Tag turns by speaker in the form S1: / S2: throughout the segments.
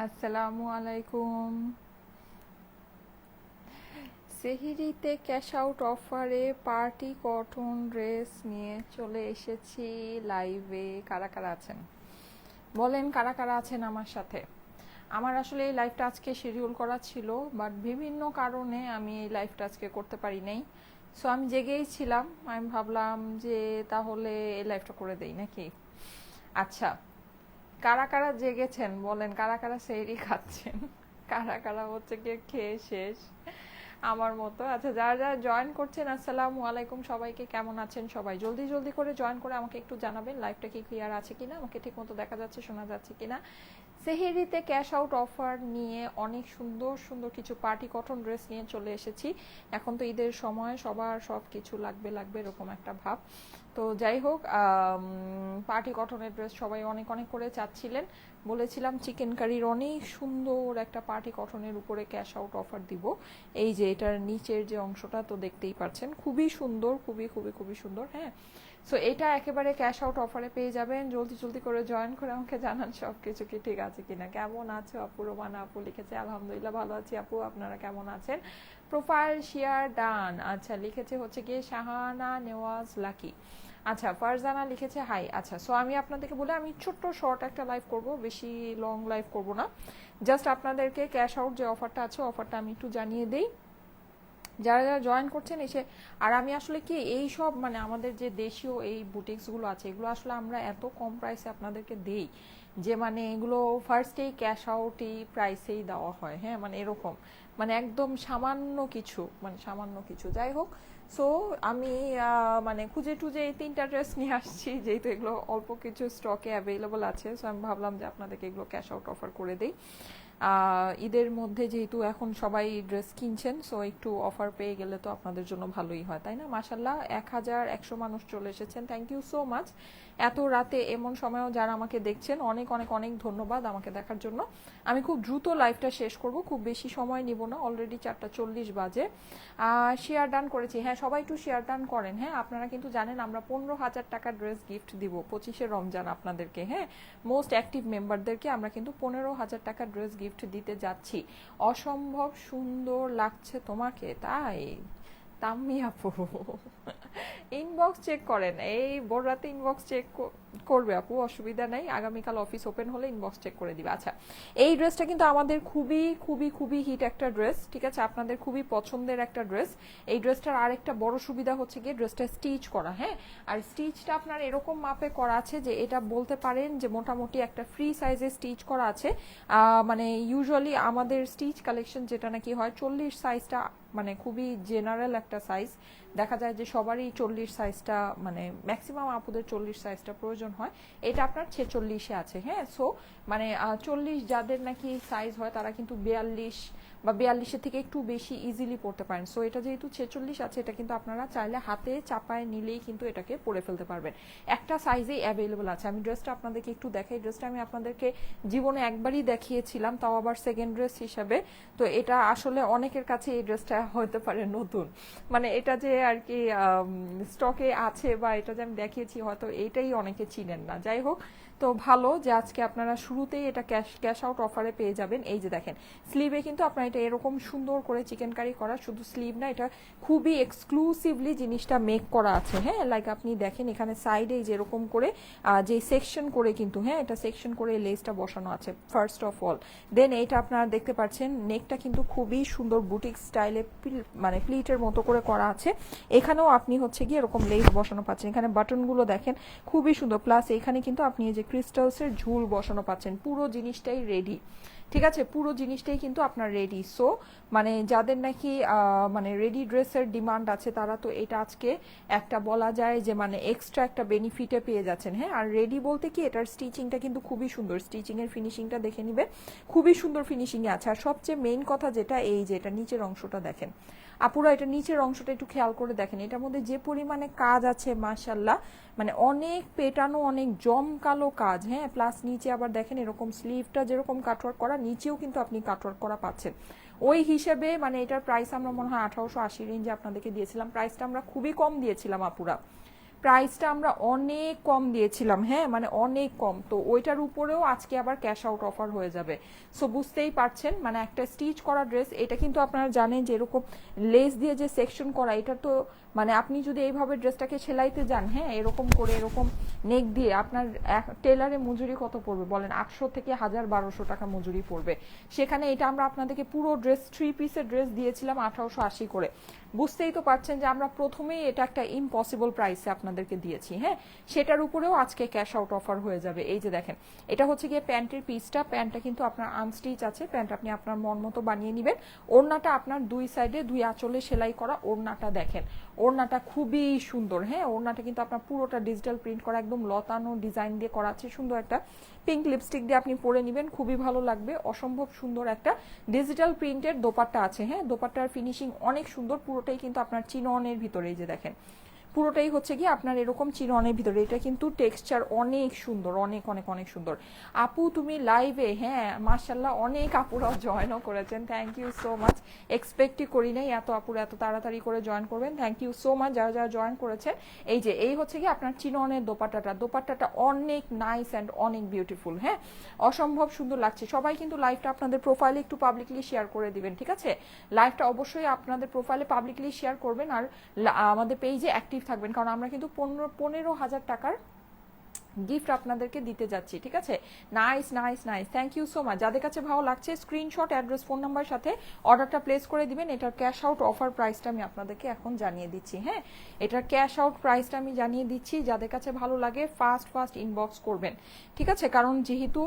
S1: আসসালামু আলাইকুম। সেহিরিতে ক্যাশ আউট অফারে পার্টি কটন ড্রেস নিয়ে চলে এসেছি লাইভে। কারা কারা আছেন? বলেন কারা কারা আছেন আমার সাথে। আমার আসলে এই লাইভটা আজকে শিডিউল করা ছিল বাট বিভিন্ন কারণে আমি এই লাইভটা আজকে করতে পারি নাই। সো আমি জেগেই ছিলাম। আমি ভাবলাম যে তাহলে এই লাইভটা করে দেই নাকি? আচ্ছা কারা কারা জেগেছেন বলেন, কারা কারা সেইরি খাচ্ছেন? কারা কারা হচ্ছে গিয়ে খেয়ে শেষ? আমার মতো। আচ্ছা যারা যারা জয়েন করছেন, আসসালামু আলাইকুম। সবাইকে কেমন আছেন সবাই? জলদি জলদি করে জয়েন করে আমাকে একটু জানাবেন লাইভটা কি ক্লিয়ার আছে কিনা? আমাকে ঠিক মতো দেখা যাচ্ছে, শোনা যাচ্ছে কিনা? সেহেরিতে ক্যাশ আউট অফার নিয়ে অনেক সুন্দর সুন্দর কিছু পার্টি কটন ড্রেস নিয়ে চলে এসেছি। এখন তো ঈদের সময়, সবার সব কিছু লাগবে লাগবে এরকম একটা ভাব। তো যাই হোক পার্টি কটনের ড্রেস সবাই অনেক অনেক করে চাচ্ছিলেন। বলেছিলাম চিকেন কারির অনেক সুন্দর একটা পার্টি কটনের উপরে ক্যাশ আউট অফার দিব। এই যে এটার নিচের যে অংশটা তো দেখতেই পাচ্ছেন খুবই সুন্দর, খুবই খুবই খুবই সুন্দর হ্যাঁ। সো এটা একেবারে ক্যাশ আউট অফারে পেয়ে যাবেন। জলদি জলদি করে জয়েন করে আমাকে জানান সব কিছু কি ঠিক আছে কিনা। কেমন আছো আপু, রোমান আপু লিখেছে, আলহামদুলিল্লাহ ভালো আছি আপু, আপনারা কেমন আছেন? প্রোফাইল শেয়ার ডান আচ্ছা লিখেছে হচ্ছে গিয়ে, শাহানা নেওয়াজ লাকি। আচ্ছা ফারজানা লিখেছে, হাই। আচ্ছা সো আমি আপনাদেরকে বলে, আমি ছোট্ট শর্ট একটা লাইভ করব, বেশি লং লাইভ করব না। জাস্ট আপনাদেরকে ক্যাশ আউট যে অফারটা আছে অফারটা আমি একটু জানিয়ে দিই। যারা যারা জয়েন করছেন এসে, আর আমি আসলে কি, এই সব মানে আমাদের যে দেশীয় এই বুটিক্সগুলো আছে, এগুলো আসলে আমরা এত কম প্রাইসে আপনাদেরকে দেই যে মানে এগুলো ফার্স্টেই ক্যাশ আউটই প্রাইসেই দেওয়া হয় হ্যাঁ মানে এরকম। মানে একদম সামান্য কিছু মানে সামান্য কিছু। যাই হোক সো আমি মানে খুঁজে টুজে এই তিনটা ড্রেস নিয়ে আসছি, যেহেতু এগুলো অল্প কিছু স্টকে অ্যাভেলেবল আছে সো আমি ভাবলাম যে আপনাদেরকে এগুলো ক্যাশ আউট অফার করে দিই। ঈদের মধ্যে যেহেতু এখন সবাই ড্রেস কিনছেন সো একটু অফার পেয়ে গেলে তো আপনাদের জন্য ভালোই হয়, তাই না? মাসাল্লাহ এক হাজার একশো মানুষ চলে এসেছেন থ্যাংক ইউ সো মাচ এত রাতে, এমন সময়ও যারা আমাকে দেখছেন, অনেক অনেক অনেক ধন্যবাদ আমাকে দেখার জন্য। আমি খুব দ্রুত লাইভটা শেষ করব, খুব বেশি সময় নিব না অলরেডি চারটা চল্লিশ বাজে। শেয়ার ডান করেছি। হ্যাঁ সবাই একটু শেয়ার ডান করেন হ্যাঁ? আপনারা কিন্তু জানেন আমরা পনেরো হাজার টাকা ড্রেস গিফট দিব পঁচিশে রমজান আপনাদেরকে হ্যাঁ? মোস্ট অ্যাক্টিভ মেম্বারদেরকে আমরা কিন্তু পনেরো হাজার টাকা ড্রেস গিফট দিতে যাচ্ছি। অসম্ভব সুন্দর লাগছে তোমাকে, তাই? তাম্মি ইনবক্স চেক করেন। এই ভোর রাতে ইনবক্স চেক করবে আপু, অসুবিধা নাই। আগামীকাল অফিস ওপেন হলে ইনবক্স চেক করে দিবে। আচ্ছা এই ড্রেসটা কিন্তু আমাদের খুবই খুবই খুবই হিট একটা ড্রেস ঠিক আছে? আপনাদের খুবই পছন্দের একটা ড্রেস এই ড্রেসটার আরেকটা বড় সুবিধা হচ্ছে গিয়ে ড্রেসটা স্টিচ করা হ্যাঁ? আর স্টিচটা আপনার এরকম মাপে করা আছে যে এটা বলতে পারেন যে মোটামুটি একটা ফ্রি সাইজে স্টিচ করা আছে। মানে ইউজুয়ালি আমাদের স্টিচ কালেকশন যেটা নাকি হয়, চল্লিশ সাইজটা মানে খুবই জেনারেল একটা সাইজ দেখা যায় যে সবারই চল্লিশ সাইজটা মানে ম্যাক্সিমাম আপুদের চল্লিশ সাইজটা প্রয়োজন হয়। এটা আপনার ছেচল্লিশে আছে হ্যাঁ? সো মানে চল্লিশ যাদের নাকি সাইজ হয়, তারা কিন্তু বিয়াল্লিশ বা বিয়াল্লিশের থেকে একটু বেশি ইজিলি পড়তে পারেন। সো এটা যেহেতু ছেচল্লিশ আছে, এটা কিন্তু আপনারা চাইলে হাতে চাপায় নিলেই কিন্তু এটাকে পরে ফেলতে পারবেন। একটা সাইজেই অ্যাভেলেবল আছে। আমি ড্রেসটা আপনাদেরকে একটু দেখাই। ড্রেসটা আমি আপনাদেরকে জীবনে একবারই দেখিয়েছিলাম, তাও আবার সেকেন্ড ড্রেস হিসাবে। তো এটা আসলে অনেকের কাছে এই ড্রেসটা হতে পারে নতুন। মানে এটা যে আর কি স্টকে আছে বা এটা যে আমি দেখিয়েছি, হয়তো এইটাই অনেকে চিনেন না। যাই হোক তো ভালো যে আজকে আপনারা শুরুতেই এটা ক্যাশ ক্যাশ আউট অফারে পেয়ে যাবেন। এই যে দেখেন স্লিভে কিন্তু আপনার এটা এরকম সুন্দর করে চিকেন কারি করা, শুধু স্লিভ না, এটা খুবই এক্সক্লুসিভলি জিনিসটা মেক করা আছে। হ্যাঁ লাইক আপনি দেখেন এখানে সাইডে যেরকম করে যে সেকশন করে কিন্তু হ্যাঁ এটা সেকশন করে লেসটা বসানো আছে ফার্স্ট অফ অল দেন এইটা আপনারা দেখতে পাচ্ছেন নেকটা কিন্তু খুবই সুন্দর বুটিক স্টাইলে মানে প্লিটের মতো করে করা আছে। এখানেও আপনি হচ্ছে গিয়ে এরকম লেস বসানো পাচ্ছেন। এখানে বাটনগুলো দেখেন, খুবই সুন্দর। প্লাস এখানে কিন্তু আপনি যে ক্রিস্টালসের ঝুল বসানো পাচ্ছেন। পুরো জিনিসটাই রেডি ঠিক আছে? পুরো জিনিসটাই কিন্তু আপনার রেডি সো মানে যাদের নাকি মানে রেডি ড্রেসের ডিমান্ড আছে, তারা তো এটা আজকে একটা বলা যায় যে মানে এক্সট্রা একটা বেনিফিটে পেয়ে যাচ্ছেন। হ্যাঁ আর রেডি বলতে কি, এটার স্টিচিংটা কিন্তু খুবই সুন্দর। স্টিচিংয়ের ফিনিশিংটা দেখে নিবে। খুবই সুন্দর ফিনিশিংয়ে আছে। আর সবচেয়ে মেইন কথা যেটা, এই যে এটা নিচের অংশটা দেখেন। আপুরা, এটা নিচের অংশটা একটু খেয়াল করে দেখেন। এটার মধ্যে যে পরিমাণে কাজ আছে মাশাল্লাহ মানে অনেক পেটানো, অনেক জমকালো কাজ হ্যাঁ? প্লাস নিচে আবার দেখেন এরকম স্লিভটা যেরকম কাটওয়ার্ক করা, নিচেও কিন্তু আপনি কাটওয়ার্ক করা পাচ্ছেন। ওই হিসেবে মানে এটার প্রাইস আমরা মনে হয় আঠারোশো আশি রেঞ্জে আপনাদেরকে দিয়েছিলাম। প্রাইসটা আমরা খুবই কম দিয়েছিলাম আপুরা। প্রাইসটা আমরা অনেক কম দিয়েছিলাম হ্যাঁ? মানে অনেক কম। তো ওইটার উপরেও আজকে আবার ক্যাশ আউট অফার হয়ে যাবে। সো বুঝতেই পারছেন মানে একটা স্টিচ করা ড্রেস এটা কিন্তু আপনারা জানেন যে এরকম লেস দিয়ে যে সেকশন করা, এটা তো মানে আপনি যদি এইভাবে ড্রেসটাকে সেলাইতে যান হ্যাঁ? এরকম করে, এরকম নেক দিয়ে আপনার টেলারে মজুরি কত পড়বে? বলেন আটশো থেকে হাজার বারোশো টাকা মজুরি পড়বে। সেখানে এটা আমরা আপনাদেরকে পুরো ড্রেস থ্রি পিসের ড্রেস দিয়েছিলাম আঠারোশো আশি করে। বুঝতেই তো পারছেন যে আমরা প্রথমেই এটা একটা ইম্পসিবল প্রাইসে আপনাদেরকে দিয়েছি হ্যাঁ? সেটার উপরেও আজকে ক্যাশ আউট অফার হয়ে যাবে। এই যে দেখেন, এটা হচ্ছে গিয়ে প্যান্টের পিসটা প্যান্টটা কিন্তু আপনার আনস্টিচ আছে। প্যান্ট আপনি আপনার মন মতো বানিয়ে নেবেন। ওড়নাটা আপনার দুই সাইডে দুই আঁচলে সেলাই করা ওড়নাটা দেখেন। ওড়নাটা খুবই সুন্দর হ্যাঁ? ওড়নাটা কিন্তু আপনার পুরোটা ডিজিটাল প্রিন্ট করা, একদম লতানো ডিজাইন দিয়ে করা আছে। সুন্দর একটা পিঙ্ক লিপস্টিক দিয়ে আপনি পরে নেবেন। খুবই ভালো লাগবে। অসম্ভব সুন্দর একটা ডিজিটাল প্রিন্টের দোপাট্টা আছে হ্যাঁ? দোপাট্টার ফিনিশিং অনেক সুন্দর। পুরোটাই কিন্তু আপনার চিননের ভিতরে এই যে দেখেন। পুরোটাই হচ্ছে কি আপনার এরকম চিরনের ভিতরে। এটা কিন্তু টেক্সচার অনেক সুন্দর, অনেক অনেক অনেক সুন্দর। আপু, তুমি লাইভে হ্যাঁ মার্শাল্লাহ অনেক আপুরাও জয়েনও করেছেন। থ্যাংক ইউ সো মাচ এক্সপেক্টই করি নাই এত আপুরা এত তাড়াতাড়ি করে জয়েন করবেন। থ্যাংক ইউ সো মাচ যারা যারা জয়েন করেছেন, এই যে, এই হচ্ছে কি আপনার চিননের দোপাট্টাটা। দোপাট্টাটা অনেক নাইস অ্যান্ড অনেক বিউটিফুল হ্যাঁ? অসম্ভব সুন্দর লাগছে। সবাই কিন্তু লাইভটা আপনাদের প্রোফাইলে একটু পাবলিকলি শেয়ার করে দিবেন, ঠিক আছে? লাইভটা অবশ্যই আপনাদের প্রোফাইলে পাবলিকলি শেয়ার করবেন। আর আমাদের পেজে অ্যাক্টিভ থাকবেন, কারণ আমরা কিন্তু পনেরো পনেরো হাজার টাকার গিফট আপনাদেরকে দিতে যাচ্ছি, ঠিক আছে? Nice nice nice thank you so much যাদের কাছে ভালো লাগছে স্ক্রিনশট অ্যাড্রেস ফোন নাম্বার সাথে অর্ডারটা প্লেস করে দিবেন। এটার ক্যাশ আউট অফার প্রাইসটা আমি আপনাদেরকে এখন জানিয়ে দিচ্ছি হ্যাঁ? এটার ক্যাশ আউট প্রাইসটা আমি জানিয়ে দিচ্ছি। যাদের কাছে ভালো লাগে ফাস্ট ফাস্ট ইনবক্স করবেন, ঠিক আছে? কারণ যেহেতু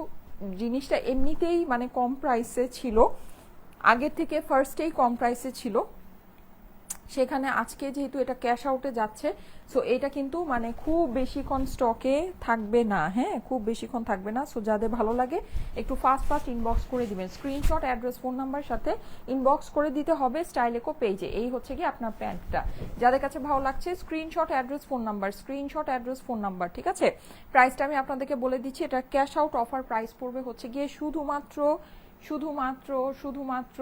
S1: জিনিসটা এমনিতেই মানে কম প্রাইসে ছিল, আগের থেকে ফার্স্টেই কম প্রাইসে ছিল সেখানে আজকে যেহেতু এটা ক্যাশ আউটে যাচ্ছে সো এটা কিন্তু মানে খুব বেশিক্ষণ স্টকে থাকবে না হ্যাঁ? খুব বেশিক্ষণ থাকবে না সো যাদের ভালো লাগে একটু ফাস্ট ফাস্ট ইনবক্স করে দিবেন। স্ক্রিনশট অ্যাড্রেস ফোন নাম্বার সাথে ইনবক্স করে দিতে হবে স্টাইলেকো পেজে এই হচ্ছে কি আপনার প্যান্টটা যাদের কাছে ভালো লাগছে screenshot address phone number screenshot address phone number ঠিক আছে? প্রাইসটা আমি আপনাদেরকে বলে দিচ্ছি, এটা ক্যাশ আউট অফার প্রাইস পড়বে হচ্ছে গিয়ে শুধুমাত্র শুধুমাত্র শুধুমাত্র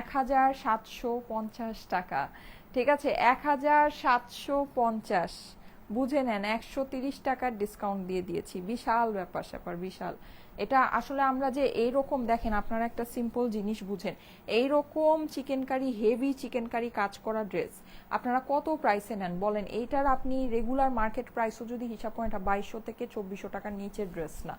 S1: এক হাজার সাতশো পঞ্চাশ টাকা। ঠিক আছে এক হাজার সাতশো পঞ্চাশ। বুঝে নেন, একশো তিরিশ টাকার ডিসকাউন্ট দিয়ে দিয়েছি। বিশাল ব্যাপার স্যাপার, বিশাল। এটা আসলে আমরা যে এইরকম, দেখেন আপনারা একটা সিম্পল জিনিস বুঝেন। এইরকম chicken curry heavy chicken curry কাজ করা ড্রেস আপনারা কত প্রাইসে নেন? বলেন, এইটার আপনি রেগুলার মার্কেট প্রাইসও যদি হিসাব করেন, এটা বাইশশো থেকে চব্বিশশো টাকার নিচের ড্রেস না।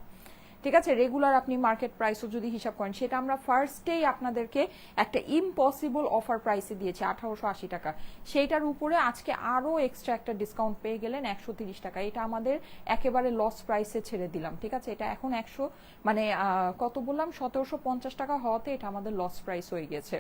S1: ঠিক আছে? রেগুলার আপনি মার্কেট প্রাইসও যদি হিসাব করেন, সেটা আমরা ফার্স্টেই আপনাদেরকে একটা ইম্পসিবল অফার প্রাইসে দিয়েছি, আঠারোশো আশি টাকা। সেইটার উপরে আজকে আরও এক্সট্রা একটা ডিসকাউন্ট পেয়ে গেলেন একশো তিরিশ টাকা। এটা আমাদের একেবারে লস প্রাইসে ছেড়ে দিলাম, ঠিক আছে? এটা এখন একশো মানে কত বললাম? সতেরোশো পঞ্চাশ টাকা হওয়াতে এটা আমাদের লস প্রাইস হয়ে গেছে।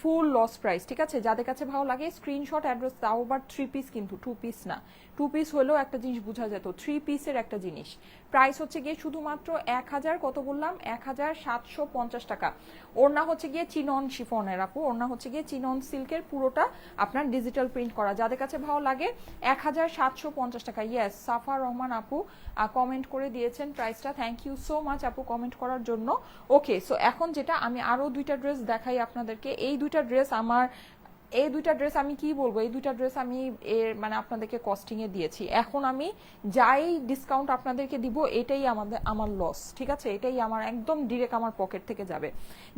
S1: ফুল লস প্রাইস ঠিক আছে? যাদের কাছে ভালো লাগে স্ক্রিনশট অ্যাড্রেস তাও আবার থ্রি পিস কিন্তু টু পিস না। টু পিস হলেও একটা জিনিস বোঝা যেত থ্রি পিসের একটা জিনিস। প্রাইস হচ্ছে গিয়ে শুধুমাত্র এক হাজার, কত বললাম? এক হাজার সাতশো পঞ্চাশ টাকা। ওড়না হচ্ছে গিয়ে চিনন শিফনের, আপু। ওড়না হচ্ছে গিয়ে চিনন সিল্কের পুরোটা আপনার ডিজিটাল প্রিন্ট করা। যাদের কাছে ভালো লাগে, এক হাজার সাতশো পঞ্চাশ টাকা। ইয়েস সাফা রহমান আপু কমেন্ট করে দিয়েছেন প্রাইসটা থ্যাংক ইউ সো মাচ আপু কমেন্ট করার জন্য। ওকে সো এখন যেটা আমি আরও দুইটা ড্রেস দেখাই আপনাদেরকে। এই দুইটা ড্রেস আমার এই দুইটা ড্রেস আমি কি বলব? এই দুইটা ড্রেস আমি এর মানে আপনাদেরকে কস্টিং এ দিয়েছি। এখন আমি যাই ডিসকাউন্ট আপনাদেরকে দিব, এটাই আমাদের, আমার লস ঠিক আছে? এটাই আমার একদম ডিরেক্ট আমার পকেট থেকে যাবে।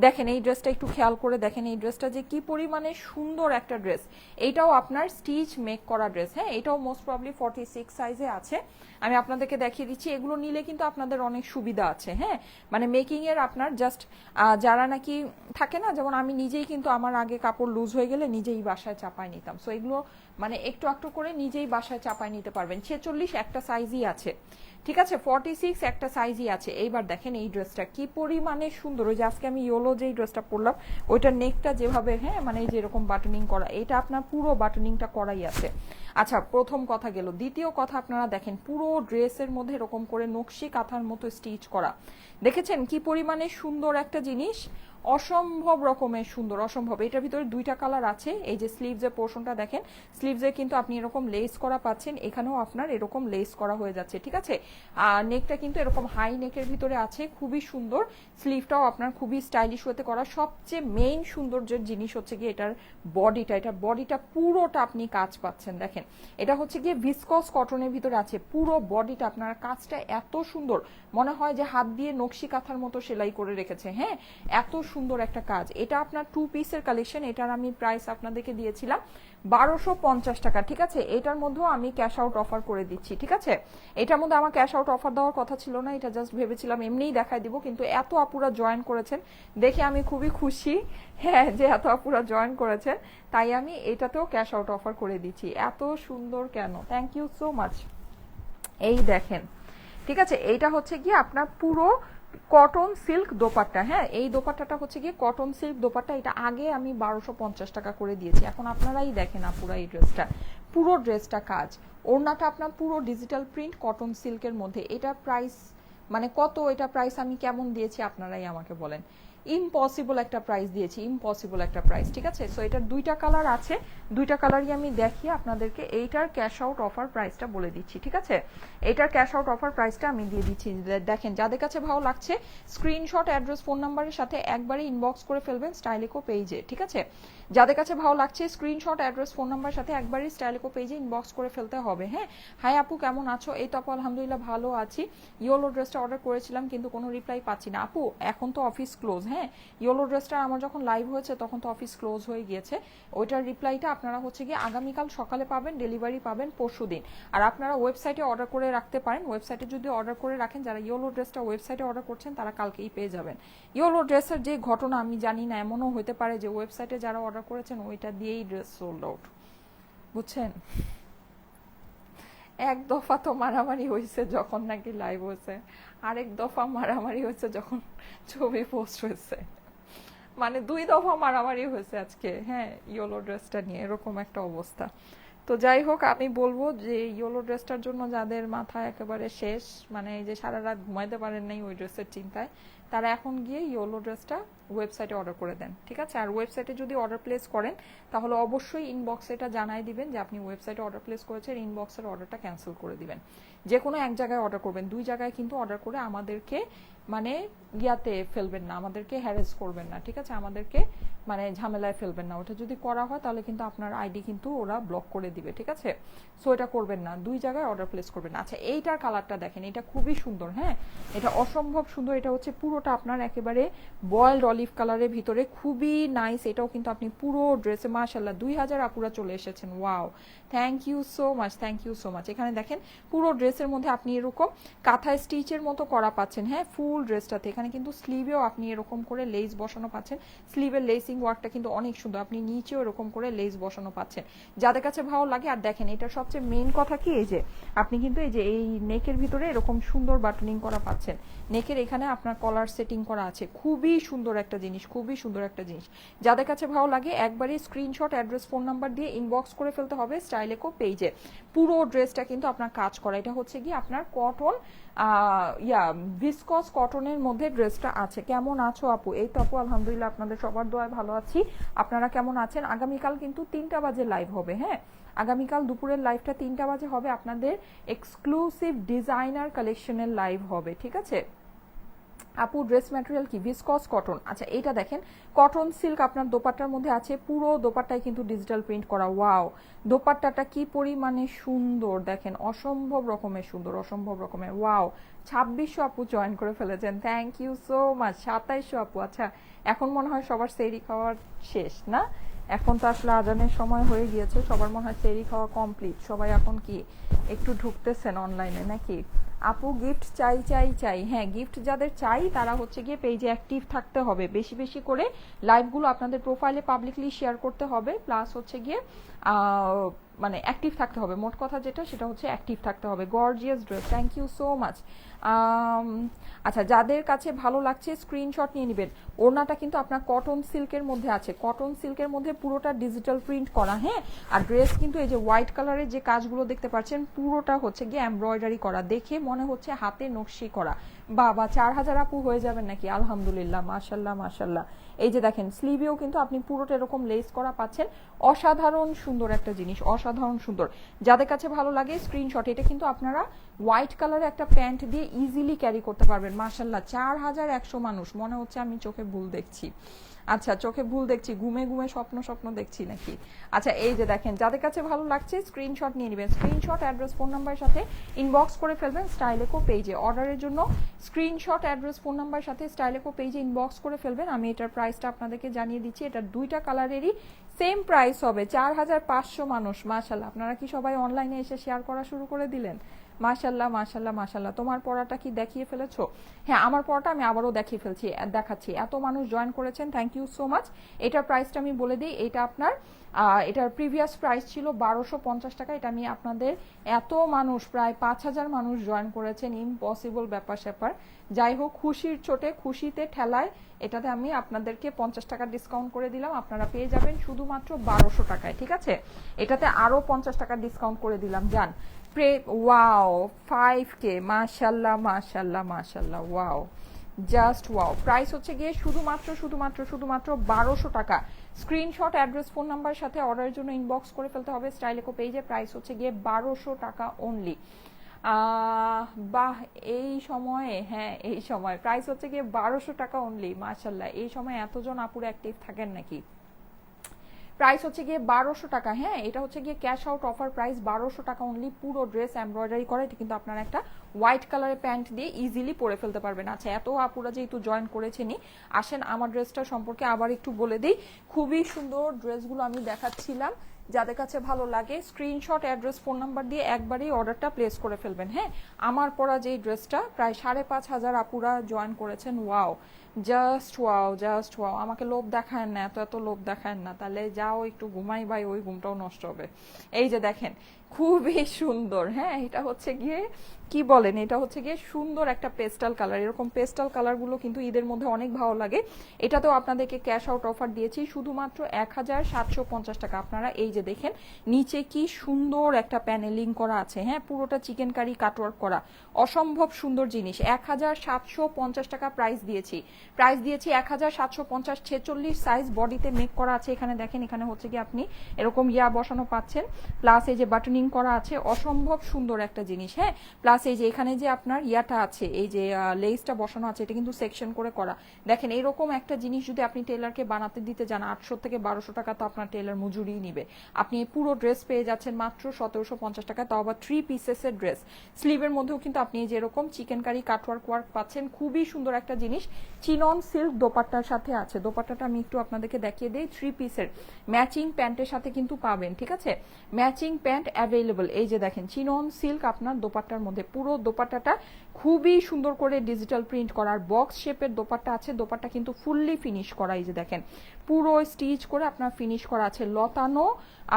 S1: দেখেন, এই ড্রেসটা একটু খেয়াল করে দেখেন, এই ড্রেসটা যে কি পরিমাণে সুন্দর একটা ড্রেস এইটাও আপনার স্টিচ মেক করা ড্রেস হ্যাঁ? এটাও মোস্ট প্রবলি ফর্টি সিক্স সাইজে আছে। আমি আপনাদেরকে দেখিয়ে দিচ্ছি, এগুলো নিলে কিন্তু আপনাদের অনেক সুবিধা আছে হ্যাঁ? মানে মেকিং এর আপনার জাস্ট যারা নাকি থাকে না, যেমন আমি নিজেই কিন্তু আমার আগে কাপড় লুজ হয়ে গেলে নিজেই বাসায় চাপায় নিতাম। সো এগুলো মানে একটু একটু করে নিজেই বাসায় চাপায় নিতে পারবেন। ছেচল্লিশ একটা সাইজই আছে। ঠিক আছে? ফর্টি সিক্স একটা সাইজই আছে। এইবার দেখেন এই ড্রেসটা কি পরিমাণে সুন্দর। ওই যে আজকে আমি ইয়েলো যেই ড্রেসটা পরলাম, ওইটার নেকটা যেভাবে হ্যাঁ? মানে এই যে এরকম বাটনিং করা, এটা আপনার পুরো বাটনিংটা করাই আছে। আচ্ছা প্রথম কথা গেল। দ্বিতীয় কথা আপনারা দেখেন, পুরো ড্রেসের মধ্যে এরকম করে নকশি কাঁথার মতো স্টিচ করা। দেখেছেন কি পরিমাণে সুন্দর একটা জিনিস? অসম্ভব রকমের সুন্দর, অসম্ভব। এটার ভিতরে দুইটা কালার আছে। এই যে স্লিভসের পোর্শনটা দেখেন স্লিভসে কিন্তু আপনি এরকম লেস করা পাচ্ছেন, এখানেও আপনার এরকম লেস করা হয়ে যাচ্ছে, ঠিক আছে? আর নেকটা কিন্তু এরকম হাই নেকের ভিতরে আছে, খুবই সুন্দর। স্লিভটাও আপনার খুবই স্টাইলিশ হতে করা। সবচেয়ে মেইন সৌন্দর্যের জিনিস হচ্ছে গিয়ে এটার বডিটা এটার বডিটা পুরোটা আপনি কাজ পাচ্ছেন, দেখেন। এটা হচ্ছে গিয়ে ভিসকস কটনের ভিতরে আছে। পুরো বডিটা আপনার কাজটা এত সুন্দর। মনে হয় যে হাত দিয়ে নকশি কাঁথার মতো সেলাই করে রেখেছে হ্যাঁ? এত সুন্দর একটা কাজ। এটা আপনার টু পিসের কালেকশন এটার আমি প্রাইস আপনাদেরকে দিয়েছিলাম বারোশো পঞ্চাশ টাকা, ঠিক আছে? এটার মধ্যেও আমি ক্যাশ আউট অফার করে দিচ্ছি, ঠিক আছে? এটার মধ্যে আমার ক্যাশ আউট অফার দেওয়ার কথা ছিল না, এটা জাস্ট ভেবেছিলাম এমনিই দেখাই দিব, কিন্তু এত আপুরা জয়েন করেছেন, দেখে আমি খুবই খুশি হ্যাঁ যে এত আপুরা জয়েন করেছেন, তাই আমি এটাতেও ক্যাশ আউট অফার করে দিচ্ছি। এত সুন্দর কেন? থ্যাংক ইউ সো মাচ এই দেখেন, ঠিক আছে? এইটা হচ্ছে গিয়ে আপনার পুরো কটন সিল্ক দোপাট্টা হ্যাঁ? এই দোপাট্টাটা হচ্ছে গিয়ে কটন সিল্ক দোপাট্টা। এটা আগে আমি বারোশো পঞ্চাশ টাকা করে দিয়েছি। এখন আপনারাই দেখেন আপুরা এই ড্রেসটা। পুরো ড্রেসটা কাজ। ওড়নাটা আপনার পুরো ডিজিটাল প্রিন্ট কটন সিল্কের মধ্যে। এটা প্রাইস মানে কত, এটা প্রাইস আমি কেমন দিয়েছি আপনারাই আমাকে বলেন। ইম্পসিবল একটা প্রাইস দিয়েছি ইম্পসিবল একটা প্রাইস ঠিক আছে? সো এটার দুইটা কালার আছে। দুইটা কালারই আমি দেখিয়ে আপনাদেরকে এইটার ক্যাশ আউট অফার প্রাইসটা বলে দিচ্ছি, ঠিক আছে? এইটার ক্যাশ আউট অফার প্রাইসটা আমি দিয়ে দিচ্ছি। দেখেন, যাদের কাছে ভালো লাগছে স্ক্রিনশট অ্যাড্রেস ফোন নাম্বারের সাথে একবারে ইনবক্স করে ফেলবেন স্টাইলিকো পেজে ঠিক আছে? যাদের কাছে ভালো লাগছে স্ক্রিনশট অ্যাড্রেস ফোন নাম্বারের সাথে একবারই স্টাইলিকো পেজে ইনবক্স করে ফেলতে হবে হ্যাঁ? হাই আপু, কেমন আছো? এই তো আপু, আলহামদুলিল্লাহ ভালো আছি। ইয়োলো ড্রেসটা অর্ডার করেছিলাম, কিন্তু কোনো রিপ্লাই পাচ্ছি না। আপু, এখন তো অফিস ক্লোজ হ্যাঁ ইয়োলো ড্রেসটা আমার যখন লাইভ হয়েছে তখন তো অফিস ক্লোজ হয়ে গিয়েছে। ওইটার রিপ্লাইটা আপনারা হচ্ছে গিয়ে আগামীকাল সকালে পাবেন ডেলিভারি পাবেন, পরশু দিন। আর আপনারা ওয়েবসাইটে অর্ডার করে রাখতে পারেন। ওয়েবসাইটে যদি অর্ডার করে রাখেন, যারা ইয়োলো ড্রেসটা ওয়েবসাইটে অর্ডার করছেন, তারা কালকেই পেয়ে যাবেন। ইয়োলো ড্রেসের যে ঘটনা, আমি জানি না, এমনও হতে পারে যে ওয়েবসাইটে যারা অর্ডার করেছেন, ওইটা দিয়েই ড্রেস সোল্ড আউট বুঝছেন? এক দফা তো মারামারি হয়েছে যখন নাকি লাইভ হয়েছে। আরেক দফা মারামারি হয়েছে যখন ছবি পোস্ট হয়েছে। মানে দুই দফা মারামারি হয়েছে আজকে। হ্যাঁ ইয়োলো ড্রেসটা নিয়ে, এরকম একটা অবস্থা। তো যাই হোক, আমি বলব যে ইয়োলো ড্রেসটার জন্য যাদের মাথা একেবারে শেষ মানে এই যে সারা রাত ঘুমাইতে পারেন নাই ওই ড্রেসের চিন্তায়, তারা এখন গিয়ে ইয়োলো ড্রেসটা ওয়েবসাইটে অর্ডার করে দেন, ঠিক আছে? আর ওয়েবসাইটে যদি অর্ডার প্লেস করেন, তাহলে অবশ্যই ইনবক্সে এটা জানাই দিবেন যে আপনি ওয়েবসাইটে অর্ডার প্লেস করেছেন ইনবক্সের অর্ডারটা ক্যান্সেল করে দিবেন। যে কোনো এক জায়গায় অর্ডার করবেন, দুই জায়গায় কিন্তু অর্ডার করে আমাদেরকে মানে ইয়াতে ফেলবেন না, আমাদেরকে হ্যারেস করবেন না, ঠিক আছে? আমাদেরকে মানে ঝামেলায় ফেলবেন না। ওটা যদি করা হয়, তাহলে কিন্তু আপনার আইডি কিন্তু ওরা ব্লক করে দিবে, ঠিক আছে? সো এটা করবেন না। দুই জায়গায় অর্ডার প্লেস করবেন। না আচ্ছা এইটার কালারটা দেখেন। এটা খুবই সুন্দর হ্যাঁ? এটা অসম্ভব সুন্দর। এটা হচ্ছে পুরোটা আপনার একেবারে বয়েলড অলিভ কালারের ভিতরে। খুবই নাইস এটাও কিন্তু আপনি পুরো ড্রেসে মাশাল্লাহ দুই হাজার আপুরা চলে এসেছেন। Wow thank you so much thank you so much এখানে দেখেন, পুরো ড্রেসের মধ্যে আপনি এরকম কাঁথা স্টিচের মতো করা পাচ্ছেন হ্যাঁ? ফুল ড্রেসটাতে এখানে কিন্তু স্লিভেও আপনি এরকম করে লেস বসানো পাচ্ছেন। স্লিভের লেসিং ওয়ার্কটা কিন্তু অনেক সুন্দর। আপনি নিচেও এরকম করে লেস বসানো পাচ্ছেন। যাদের কাছে ভালো লাগে, আর দেখেন এটা সবচেয়ে মেন কথা কি? এই যে, আপনি কিন্তু এই যে, এই নেকের ভিতরে এরকম সুন্দর বাটনিং করা পাচ্ছেন। নেকের এখানে আপনার কলার সেটিং করা আছে। খুবই সুন্দর একটা জিনিস, খুবই সুন্দর একটা জিনিস। যাদের কাছে ভালো লাগে একবারই স্ক্রিনশট অ্যাড্রেস ফোন নাম্বার দিয়ে ইনবক্স করে ফেলতে হবে স্টাইলেকো পেজে পুরো ড্রেসটা কিন্তু আপনার কাজ করা। এটা হচ্ছে কি আপনার কটন ইয়া ভিসকস কটনের মধ্যে ড্রেসটা আছে। কেমন আছো আপু? এই তো আপু, আলহামদুলিল্লাহ, আপনাদের সবার দোয়ায় ভালো আছি। আপনারা কেমন আছেন? আগামীকাল কিন্তু তিনটা বাজে লাইভ হবে হ্যাঁ? আগামীকাল দুপুরের লাইভটা তিনটা বাজে হবে। আপনাদের এক্সক্লুসিভ ডিজাইনার কালেকশনের লাইভ হবে, ঠিক আছে? আপু ড্রেস ম্যাটেরিয়াল কি? ভিসকস কটন আচ্ছা এইটা দেখেন। কটন সিল্ক আপনার দোপাট্টার মধ্যে আছে। পুরো দোপাট্টায় কিন্তু ডিজিটাল প্রিন্ট করা। ওয়াও দোপাট্টাটা কি পরিমাণে সুন্দর! দেখেন, অসম্ভব রকমের সুন্দর, অসম্ভব রকমের। ওয়াও ছাব্বিশশো আপু জয়েন করে ফেলেছেন। থ্যাংক ইউ সো মাচ সাতাইশশো আপু। আচ্ছা এখন মনে হয় সবার সেরি খাওয়ার শেষ, না? এখন তো আসলে আজানের সময় হয়ে গিয়েছে, সবার মনে হয় সেরি খাওয়া কমপ্লিট সবাই এখন কি, একটু ঢুকতেছেন অনলাইনে নাকি? আপু গিফট চাই চাই চাই। হ্যাঁ গিফট যাদের চাই, তারা হচ্ছে গিয়ে পেজে অ্যাক্টিভ থাকতে হবে। বেশি বেশি করে লাইভগুলো আপনাদের প্রোফাইলে পাবলিকলি শেয়ার করতে হবে। প্লাস হচ্ছে গিয়ে মানে অ্যাক্টিভ থাকতে হবে। মোট কথা যেটা, সেটা হচ্ছে অ্যাক্টিভ থাকতে হবে। Gorgeous dress thank you so much আচ্ছা যাদের কাছে ভালো লাগছে স্ক্রিনশট নিয়ে নেবেন। ওড়নাটা কিন্তু আপনার কটন সিল্কের মধ্যে আছে। কটন সিল্কের মধ্যে পুরোটা ডিজিটাল প্রিন্ট করা হ্যাঁ? আর ড্রেস কিন্তু এই যে হোয়াইট কালারের যে কাজগুলো দেখতে পাচ্ছেন, পুরোটা হচ্ছে গিয়ে এমব্রয়ডারি করা। দেখে মনে হচ্ছে হাতে নকশি করা। বাবা, চার হাজার আপু হয়ে যাবেন নাকি? আলহামদুলিল্লাহ, মাশাল্লাহ মাশাল্লাহ। এই যে দেখেন স্লিভেও কিন্তু আপনি পুরোটা এরকম লেস করা পাচ্ছেন। অসাধারণ সুন্দর একটা জিনিস, অসাধারণ সুন্দর। যাদের কাছে ভালো লাগে স্ক্রিনশট এটা কিন্তু আপনারা হোয়াইট কালারের একটা প্যান্ট দিয়ে ইজিলি ক্যারি করতে পারবেন। মাশাল্লাহ চার হাজার একশো মানুষ, মনে হচ্ছে আমি চোখে ভুল দেখছি। আচ্ছা চোখে ভুল দেখছি, ঘুমে ঘুমে স্বপ্ন স্বপ্ন দেখছি নাকি? আচ্ছা এই যে দেখেন, যাদের কাছে ভালো লাগছে স্ক্রিনশট নিয়ে নেবেন। স্ক্রিনশট অ্যাড্রেস ফোন নাম্বারের সাথে ইনবক্স করে ফেলবেন স্টাইলেকো পেজে অর্ডারের জন্য স্ক্রিনশট অ্যাড্রেস ফোন নাম্বারের সাথে স্টাইলেকো পেজে ইনবক্স করে ফেলবেন। আমি এটার প্রাইসটা আপনাদেরকে জানিয়ে দিচ্ছি, এটা দুইটা কালারেরই সেম প্রাইস হবে। চার হাজার পাঁচশো মানুষ মাসাল্লাহ আপনারা কি সবাই অনলাইনে এসে শেয়ার করা শুরু করে দিলেন? মাশাল্লাহ মাশাল্লাহ মাশাল্লাহ তোমার পড়াটা কি দেখিয়ে ফেলেছো? হ্যাঁ আমার পড়াটা আমি আবারও দেখিয়ে ফেলছি দেখাচ্ছি। এত মানুষ জয়েন করেছেন থ্যাংক ইউ সো মাচ এটার প্রাইসটা আমি বলে দিই, এটা আপনার এটার প্রিভিয়াস প্রাইস ছিল বারোশো পঞ্চাশ টাকা। এটা আমি আপনাদের এত মানুষ, প্রায় পাঁচ হাজার মানুষ জয়েন করেছেন ইম্পসিবল ব্যাপার স্যাপার। যাই হোক, খুশির চোটে, খুশিতে ঠেলায় এটাতে আমি আপনাদেরকে পঞ্চাশ টাকা ডিসকাউন্ট করে দিলাম। আপনারা পেয়ে যাবেন শুধুমাত্র বারোশো টাকায়, ঠিক আছে? এটাতে আরও পঞ্চাশ টাকা ডিসকাউন্ট করে দিলাম, যান। প্রে ওয়াও ফাইভ কে মাশাল্লাহ মাশাল্লাহ মাশাল্লাহ ওয়াও জাস্ট ওয়াও প্রাইস হচ্ছে গিয়ে শুধুমাত্র শুধুমাত্র শুধুমাত্র বারোশো টাকা। স্ক্রিনশট অ্যাড্রেস ফোন নাম্বার সাথে অর্ডারের জন্য ইনবক্স করে ফেলতে হবে। স্টাইলেকো পেজে প্রাইস হচ্ছে গিয়ে বারোশো টাকা অনলি বাহ, এই সময়ে হ্যাঁ এই সময়। প্রাইস হচ্ছে গিয়ে বারোশো টাকা অনলি মার্শাল্লাহ এই সময় এতজন আপুর অ্যাক্টিভ থাকেন নাকি? প্রাইস হচ্ছে গিয়ে বারোশো টাকা হ্যাঁ? এটা হচ্ছে গিয়ে ক্যাশ আউট অফার প্রাইস বারোশো টাকা অনলি পুরো ড্রেস এমব্রয়ডারি করে, এটা কিন্তু আপনারা একটা হোয়াইট কালারের প্যান্ট দিয়ে ইজিলি পরে ফেলতে পারবেন। আচ্ছা এত আপুরা যেহেতু জয়েন করেছেনি আসেন আমার ড্রেসটা সম্পর্কে আবার একটু বলে দিই। খুবই সুন্দর ড্রেসগুলো আমি দেখাচ্ছিলাম, যাদের কাছে ভালো লাগে স্ক্রিনশট অ্যাড্রেস ফোন নাম্বার দিয়ে একবারেই অর্ডারটা প্লেস করে ফেলবেন হ্যাঁ? আমার পরা যেই ড্রেসটা প্রায় সাড়ে পাঁচ হাজার আপুরা জয়েন করেছেন wow just wow just wow আমাকে লোভ দেখায় না, এত এত লোভ দেখায় না। তাহলে যাও, একটু ঘুমাই ভাই, ওই ঘুমটাও নষ্ট হবে। এই যে দেখেন, খুবই সুন্দর হ্যাঁ? এটা হচ্ছে গিয়ে, কি বলেন? এটা হচ্ছে গিয়ে সুন্দর একটা পেস্টাল কালার এরকম পেস্টাল কালারগুলো কিন্তু ঈদের মধ্যে অনেক ভালো লাগে। এটাতেও আপনাদেরকে ক্যাশ আউট অফার দিয়েছি, শুধুমাত্র এক হাজার সাতশো পঞ্চাশ টাকা। আপনারা এই যে দেখেন, নিচে কি সুন্দর একটা প্যানেলিং করা আছে হ্যাঁ? পুরোটা চিকেন কারি কাটওয়ার্ক করা। অসম্ভব সুন্দর জিনিস। এক হাজার সাতশো পঞ্চাশ টাকা প্রাইস দিয়েছি। প্রাইস দিয়েছি এক হাজার সাতশো পঞ্চাশ ছেচল্লিশ সাইজ বডিতে মেক করা আছে। এখানে দেখেন, এখানে হচ্ছে কি আপনি এরকম ইয়া বসানো পাচ্ছেন। প্লাস এই যে বাটনিং করা আছে, অসম্ভব সুন্দর একটা জিনিস হ্যাঁ? প্লাস এই যে এখানে যে আপনার ইয়াটা আছে, এই যে লেসটা বসানো আছে, এটা কিন্তু সেকশন করে করা। দেখেন, এরকম একটা জিনিস যদি আপনি টেলারকে বানাতে দিতে যান, আটশো থেকে বারোশো টাকা তো আপনার টেলার মজুরি নিবে। আপনি পুরো ড্রেস পেয়ে যাচ্ছেন মাত্র সতেরোশো পঞ্চাশ টাকা, তাও আবার থ্রি পিসেসের ড্রেস স্লিভের মধ্যেও কিন্তু আপনি যেরকম চিকেন কারি কাটওয়ার্ক ওয়ার্ক পাচ্ছেন। খুবই সুন্দর একটা জিনিস। চিনন সিল্ক দোপাট্টার সাথে আছে। দোপাট্টাটা আমি একটু আপনাদেরকে দেখিয়ে দিই। থ্রি পিসের ম্যাচিং প্যান্টের সাথে কিন্তু পাবেন, ঠিক আছে? ম্যাচিং প্যান্ট অ্যাভেলেবল এই যে দেখেন চিনন সিল্ক আপনার দোপাট্টার মধ্যে, পুরো দোপাট্টাটা খুবই সুন্দর করে ডিজিটাল প্রিন্ট করার বক্স শেপের দোপাট্টা আছে। দোপাট্টা কিন্তু ফুললি ফিনিশ করা, এই যে দেখেন। পুরো স্টিচ করে আপনার ফিনিশ করা আছে। লতানো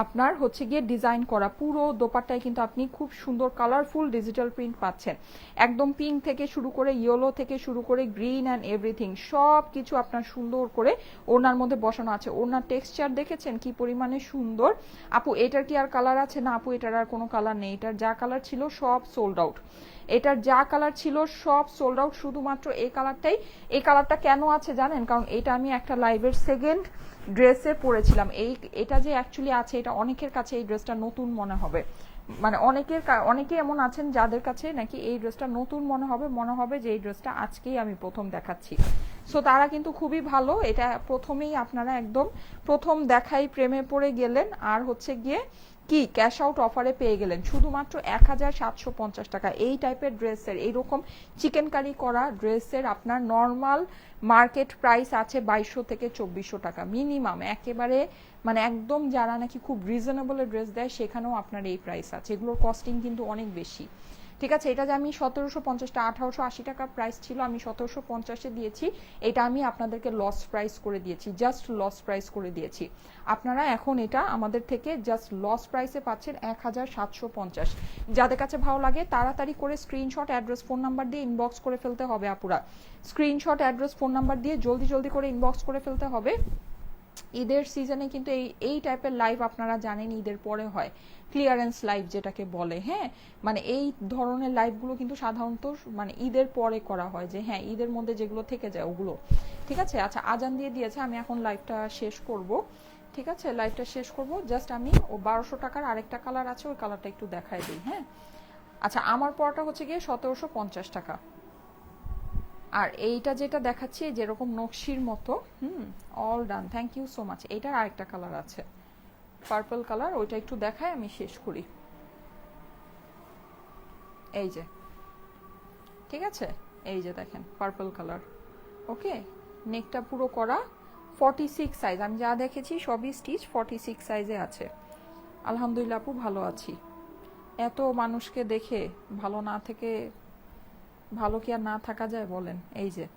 S1: আপনার হচ্ছে গিয়ে ডিজাইন করা। পুরো দোপাট্টায় কিন্তু আপনি খুব সুন্দর কালারফুল ডিজিটাল প্রিন্ট পাচ্ছেন। একদম পিঙ্ক থেকে শুরু করে ইয়েলো থেকে শুরু করে গ্রিন অ্যান্ড এভরিথিং সব কিছু আপনার সুন্দর করে ওনার মধ্যে বসানো আছে। ওনার টেক্সচার দেখেছেন? কি পরিমাণে সুন্দর। আপু, এটার কি আর কালার আছে? না, আপু, এটার আর কোনো কালার নেই। এটার যা কালার ছিল সব সোল্ড আউট এটার যা কালার ছিল সব সোল্ড আউট শুধুমাত্র এই কালারটাই এই কালারটা কেন আছে জানেন? কারণ এটা আমি একটা লাইভের সেকেন্ড ড্রেসে পরেছিলাম। এই, এটা যে অ্যাকচুয়ালি আছে, এটা অনেকের কাছে এই ড্রেসটা নতুন মনে হবে। মানে অনেকের অনেকে এমন আছেন যাদের কাছে নাকি এই ড্রেসটা নতুন মনে হবে মনে হবে যে এই ড্রেসটা আজকেই আমি প্রথম দেখাচ্ছি। সো তারা কিন্তু খুবই ভালো। এটা প্রথমেই আপনারা একদম প্রথম দেখাই প্রেমে পড়ে গেলেন। আর হচ্ছে গিয়ে কি ক্যাশ আউট অফারে পেয়ে গেলেন? শুধুমাত্র এক হাজার সাতশো পঞ্চাশ টাকা। এই টাইপের ড্রেসের, এইরকম চিকেন কারি করা ড্রেসের আপনার নর্মাল মার্কেট প্রাইস আছে বাইশশো থেকে চব্বিশশো টাকা। মিনিমাম একেবারে মানে একদম যারা নাকি খুব রিজনেবল ড্রেস দেয়, সেখানেও আপনার এই প্রাইস আছে। এগুলোর কস্টিং কিন্তু অনেক বেশি। ঠিক আছে, এটা যে আমি সতেরোশো পঞ্চাশটা, আঠারোশো আশি টাকা প্রাইস ছিল, আমি সতেরোশো পঞ্চাশে দিয়েছি, এটা আমি আপনাদেরকে লস প্রাইস করে দিয়েছি জাস্ট লস প্রাইস করে দিয়েছি। আপনারা এখন এটা আমাদের থেকে জাস্ট লস প্রাইসে পাচ্ছেন এক হাজার সাতশো পঞ্চাশ। যাদের কাছে ভালো লাগে, তাড়াতাড়ি করে স্ক্রিনশট অ্যাড্রেস ফোন নাম্বার দিয়ে ইনবক্স করে ফেলতে হবে আপুরা। স্ক্রিনশট অ্যাড্রেস ফোন নাম্বার দিয়ে জলদি জলদি করে ইনবক্স করে ফেলতে হবে। ঈদের সিজনে কিন্তু এই এই টাইপের লাইভ আপনারা জানেন ঈদের পরে হয়। ক্লিয়ারেন্স লাইভ যেটাকে বলে হ্যাঁ? মানে এই ধরনের লাইভগুলো কিন্তু সাধারণত মানে ঈদের পরে করা হয় যে হ্যাঁ ঈদের মধ্যে যেগুলো থেকে যায় ওগুলো। ঠিক আছে? আচ্ছা আজান দিয়ে দিয়েছে, আমি এখন লাইভটা শেষ করব। ঠিক আছে? লাইভটা শেষ করব। জাস্ট আমি ও বারোশো টাকার আরেকটা কালার আছে, ওই কালারটা একটু দেখাই দিই হ্যাঁ? আচ্ছা আমার পরটা হচ্ছে গিয়ে সতেরোশো পঞ্চাশ টাকা। আর এইটা যেটা দেখাচ্ছি যেরকম নকশির মতো, হুম all done thank you so much এইটার আরেকটা কালার আছে পার্পল কালার ওইটা একটু দেখায়, আমি শেষ করি। এই যে, ঠিক আছে? এই যে দেখেন পার্পল কালার ওকে নেকটা পুরো করা ফর্টি সিক্স সাইজ আমি যা দেখেছি, সবই স্টিচ ফর্টি সিক্স সাইজে আছে। আলহামদুলিল্লাহ আপু, ভালো আছি। এত মানুষকে দেখে, ভালো না থেকে ভালো কি আর না থাকা যায় বলেন? এই যে,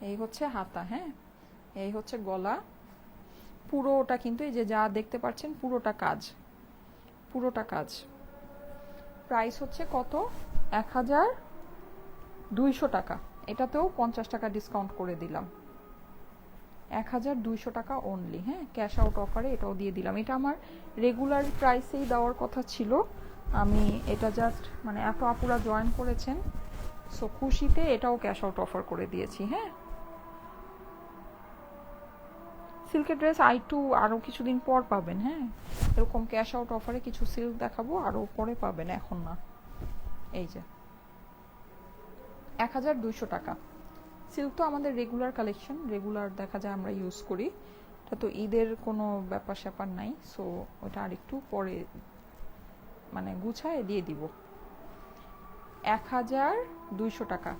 S1: এই হচ্ছে হাতা হ্যাঁ? এই হচ্ছে গলা। পুরোটা কিন্তু এই যে যা দেখতে পাচ্ছেন, পুরোটা কাজ। পুরোটা কাজ। প্রাইস হচ্ছে কত? এক হাজার দুইশো টাকা। এটাতেও পঞ্চাশ টাকা ডিসকাউন্ট করে দিলাম। এক হাজার দুইশো টাকা অনলি হ্যাঁ? ক্যাশ আউট অফারে এটাও দিয়ে দিলাম। এটা আমার রেগুলার প্রাইসেই দেওয়ার কথা ছিল। আমি এটা জাস্ট মানে এত আপুরা জয়েন করেছেন। সো খুশিতে এটাও ক্যাশ আউট অফার করে দিয়েছি হ্যাঁ? সিল্কের ড্রেস আই টু আরও কিছুদিন পর পাবেন হ্যাঁ? এরকম ক্যাশ আউট অফারে কিছু সিল্ক দেখাবো, আরও পরে পাবেন, এখন না। এই যে। এক হাজার দুইশো টাকা। সিল্ক তো আমাদের রেগুলার কালেকশন রেগুলার দেখা যায় আমরা ইউজ করি। এটা তো ঈদের কোনো ব্যাপার স্যাপার নাই সো ওটা আরেকটু পরে মানে গুছায় দিয়ে দিব। এক হাজার দুইশো টাকা।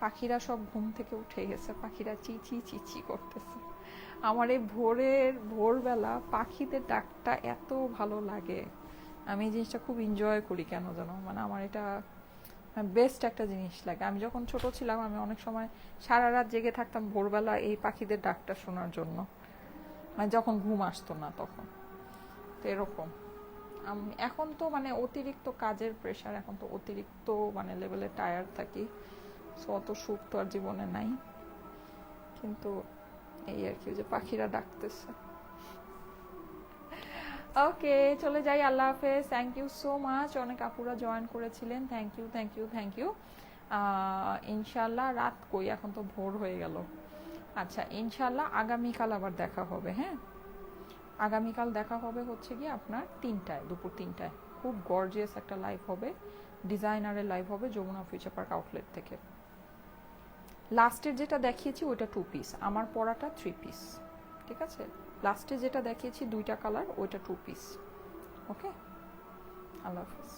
S1: পাখিরা সব ঘুম থেকে উঠে গেছে, পাখিরা চিচি চিচি করতেছে। আমার এই ভোরের, ভোরবেলা পাখিদের ডাকটা এত ভালো লাগে। আমি এই জিনিসটা খুব এনজয় করি কেন যেন মানে আমার এটা বেস্ট একটা জিনিস লাগে। আমি যখন ছোট ছিলাম, আমি অনেক সময় সারা রাত জেগে থাকতাম ভোরবেলা এই পাখিদের ডাকটা শোনার জন্য। মানে যখন ঘুম আসতো না তখন। তো এরকম। এখন তো মানে অতিরিক্ত কাজের প্রেশার এখন তো অতিরিক্ত মানে লেভেলে টায়ার থাকি। সো অত সুখ তো আর জীবনে নাই। কিন্তু এই আর কি যে পাখিরা ডাকতেছে। ওকে চলে যাই, আল্লাহ হাফেজ। থ্যাংক ইউ সো মাচ অনেক আপুরা জয়েন করেছিলেন। Thank you thank you thank you ইনশাল্লাহ রাত কই? এখন তো ভোর হয়ে গেল। আচ্ছা ইনশাল্লাহ আগামীকাল আবার দেখা হবে হ্যাঁ? আগামীকাল দেখা হবে হচ্ছে গিয়ে আপনার তিনটায়, দুপুর তিনটায়। খুব গর্জিয়াস একটা লাইভ হবে। ডিজাইনারের লাইভ হবে যমুনা ফিউচার পার্ক আউটলেট থেকে। লাস্টের যেটা দেখিয়েছি ওইটা টু পিস আমার পরাটা থ্রি পিস ঠিক আছে? লাস্টে যেটা দেখিয়েছি দুইটা কালার ওইটা টু পিস ওকে আল্লাহ হাফিজ।